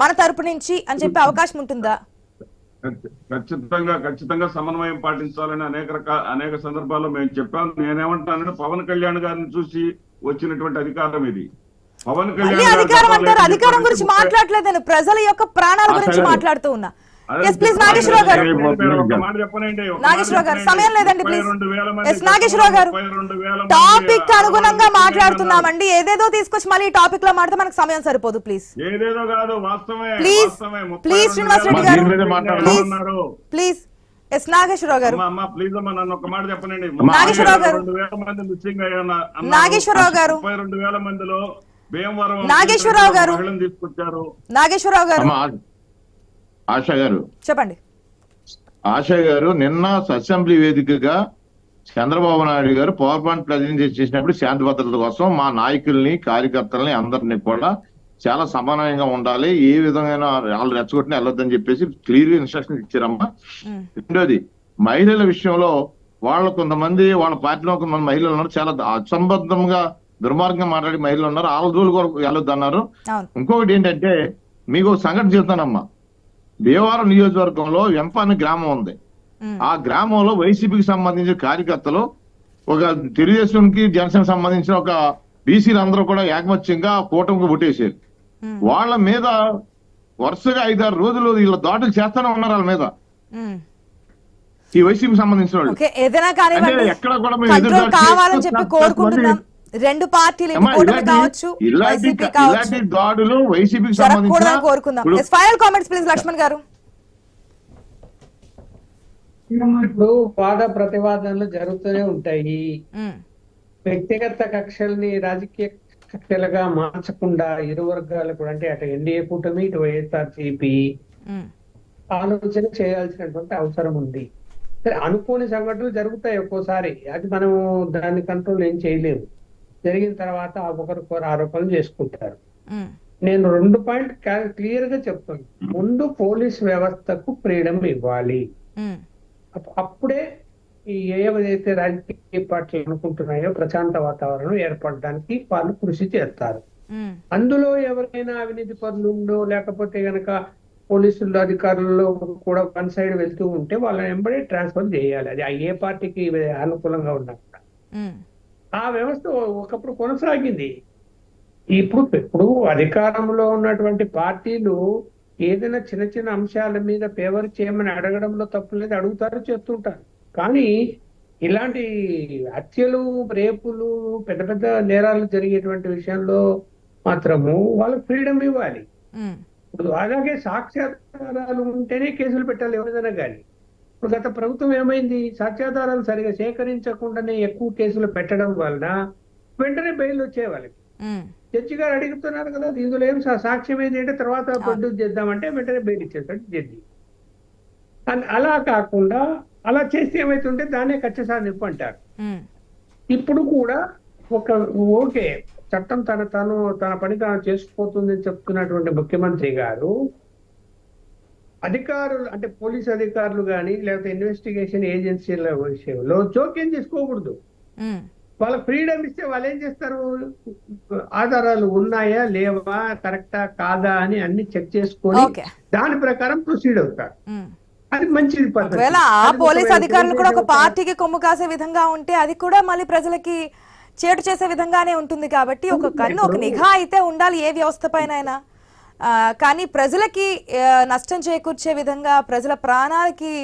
మన తరపు నుంచి అని చెప్పే అవకాశం ఉంటుందా? ఖచ్చి- ఖచ్చితంగా ఖచ్చితంగా సమన్వయం పాటించాలని అనేక రకాల అనేక సందర్భాల్లో మేము చెప్పాం. నేనేమంటానంటే పవన్ కళ్యాణ్ గారిని చూసి వచ్చినటువంటి అధికారం ఇది. పవన్ గారు అధికారం అంటారు. అధికారం గురించి ముప్పై- మాట్లాడలేదు నేను ప్రజల యొక్క ప్రాణాల గురించి. మాట్లాడుతూ ఉన్నా. ఎస్ ప్లీజ్ నాగేశ్వరరావు గారు. మీరు ఒక మాట చెప్పనండి, ఒక మాట నాగేశ్వరరావు గారు చెప్పనండి. సమయం లేదండి ప్లీజ్ 32,000 మంది ఎస్ నాగేశ్వరరావు గారు 32,000 మంది టాపిక్ అనుగుణంగా మాట్లాడుతున్నామండి. ఏదేదో తీసుకొచ్చి మళ్ళీ టాపిక్లో మాట్లాడితే మనకు సమయం సరిపోదు ప్లీజ్ ఏదేదో కాదు వాస్తవమే please, రెండు శ్రీనివాస్ రెడ్డి గారు. ప్లీజ్ ఎస్ నాగేశ్వరరావు గారు. అమ్మా, అమ్మా, ప్లీజ్ అమ్మా నన్ను ఒక మాట చెప్పనండి. నాగేశ్వరరావు గారు. నాగేశ్వరరావు గారు. ముప్పై రెండు వేల మందిలో భీమవరం నాగేశ్వరరావు గారు. నాగేశ్వరరావు గారు. ఆశా గారు. చెప్పండి. ఆశా గారు నిన్న అసెంబ్లీ వేదికగా చంద్రబాబు నాయుడు గారు పవర్ పాయింట్ ప్రజెంట్ చేసినప్పుడు శాంతి భద్రతల కోసం మా నాయకుల్ని కార్యకర్తల్ని అందరినీ కూడా చాలా సమానంగా ఉండాలి. ఏ విధమైన వాళ్ళు రెచ్చగొట్టిన వెళ్ళొద్దని చెప్పేసి క్లియర్గా ఇన్స్ట్రక్షన్ ఇచ్చారమ్మా రెండోది మహిళల విషయంలో వాళ్ళ కొంతమంది వాళ్ళ పార్టీలో కొంతమంది మహిళలు ఉన్నారు. చాలా అసంబద్ధంగా దుర్మార్గంగా మాట్లాడే మహిళలు ఉన్నారు. వాళ్ళ జోలు కూడా వెళ్ళొద్దు అన్నారు అవును. ఇంకొకటి ఏంటంటే మీకు సంఘటన చెప్తానమ్మా. భీమవరం నియోజకవర్గంలో వెంప అనే గ్రామం ఉంది. ఆ గ్రామంలో వైసీపీకి సంబంధించిన కార్యకర్తలు ఒక తెలుగుదేశంకి జనసేన సంబంధించిన ఒక బీసీలు అందరూ కూడా ఏకమత్యంగా కూటమికి ఉమ్, వాళ్ళ మీద వరుసగా ఐదారు రోజులు వీళ్ళ దాడులు చేస్తానే ఉన్నారు వాళ్ళ మీద. ఈ వైసీపీకి సంబంధించిన వాళ్ళు. ఎక్కడ కూడా మేము ఎదురుదాడి కావాలని చెప్పి కోరుకుంటున్నాం. రెండు పార్టీలు కావచ్చు వైసీపీ కావచ్చు. దాడులు వైసీపీకి జరగకూడదని కోరుకుందాం. ఫైనల్ కామెంట్స్ ప్లీజ్ లక్ష్మణ్ గారు. ఇప్పుడు వాద ప్రతివాదనలు జరుగుతూనే ఉంటాయి. వ్యక్తిగత కక్షల్ని రాజకీయ కక్షలుగా మార్చకుండా ఇరు వర్గాలు కూడా అంటే అటు ఎన్డీఏ కూటమి ఇటు వైఎస్ఆర్సీపీ ఉమ్, ఆలోచన చేయాల్సినటువంటి అవసరం ఉంది. సరే అనుకోని సంఘటనలు జరుగుతాయి ఒక్కోసారి. అది మనం దాన్ని కంట్రోల్ ఏం చేయలేము. జరిగిన తర్వాత ఒకరికొకరు ఆరోపణలు చేసుకుంటారు. నేను రెండు పాయింట్ క్లియర్గా చెప్తాను. ముందు పోలీస్ వ్యవస్థకు ఫ్రీడమ్ ఇవ్వాలి. అప్పుడే ఈ ఏవైతే రాజకీయ పార్టీలు అనుకుంటున్నాయో ప్రశాంత వాతావరణం ఏర్పడడానికి వాళ్ళు కృషి చేస్తారు. అందులో ఎవరైనా అవినీతి పనులుండో లేకపోతే గనక పోలీసులు అధికారుల్లో కూడా వన్ సైడ్ వెళ్తూ ఉంటే వాళ్ళని వెంబడే ట్రాన్స్ఫర్ చేయాలి. అది ఏ పార్టీకి అనుకూలంగా ఉన్నా ఆ వ్యవస్థ ఒకప్పుడు కొనసాగింది. ఇప్పుడు ఇప్పుడు అధికారంలో ఉన్నటువంటి పార్టీలు ఏదైనా చిన్న చిన్న అంశాల మీద ఫేవర్ చేయమని అడగడంలో తప్పు లేదు అడుగుతారు చేస్తుంటారు. కానీ ఇలాంటి హత్యలు రేపులు పెద్ద పెద్ద నేరాలు జరిగేటువంటి విషయంలో మాత్రము వాళ్ళకి ఫ్రీడమ్ ఇవ్వాలి. ఇప్పుడు అలాగే సాక్ష్యాధారాలు ఉంటేనే కేసులు పెట్టాలి ఎవరిదైనా కానీ. ఇప్పుడు గత ప్రభుత్వం ఏమైంది? సాక్ష్యాధారాలు సరిగా సేకరించకుండానే ఎక్కువ కేసులు పెట్టడం వలన వెంటనే బెయిల్ వచ్చే వాళ్ళకి. జడ్జి గారు అడుగుతున్నారు కదా ఇందులో ఏం సాక్ష్యం ఏంటి అంటే తర్వాత ప్రొడ్యూస్ చేద్దామంటే వెంటనే బెయిల్ ఇచ్చేస్తాడు జడ్జి. అన్- అలా కాకుండా అలా చేస్తే ఏమైతుంటే దాన్నే కచ్చ సాధింపు అంటారు ఇప్పుడు కూడా ఒక ఓకే చట్టం తన తను తన పని తాను చేసుకుపోతుందని చెప్తున్నటువంటి ముఖ్యమంత్రి గారు అధికారులు అంటే పోలీస్ అధికారులు కానీ లేకపోతే ఇన్వెస్టిగేషన్ ఏజెన్సీల విషయంలో జోక్యం చేసుకోకూడదు. వాళ్ళ ఫ్రీడమ్ ఇస్తే వాళ్ళు ఏం చేస్తారు? ఆధారాలు ఉన్నాయా లేవా కరెక్టా కాదా అని అన్ని చెక్ చేసుకొని దాని ప్రకారం ప్రొసీడ్ అవుతారు. అది మంచిది. ఒకవేళ ఆ పోలీస్ అధికారులు కూడా ఒక పార్టీకి కొమ్ము కాసే విధంగా ఉంటే అది కూడా మళ్ళీ ప్రజలకి చేటు చేసే విధంగానే ఉంటుంది కాబట్టి ఒక కన్ను ఒక నిఘా అయితే ఉండాలి ఏ వ్యవస్థ పైన అయినా. కానీ ప్రజలకి నష్టం చేకూర్చే విధంగా ప్రజల ప్రాణాలకి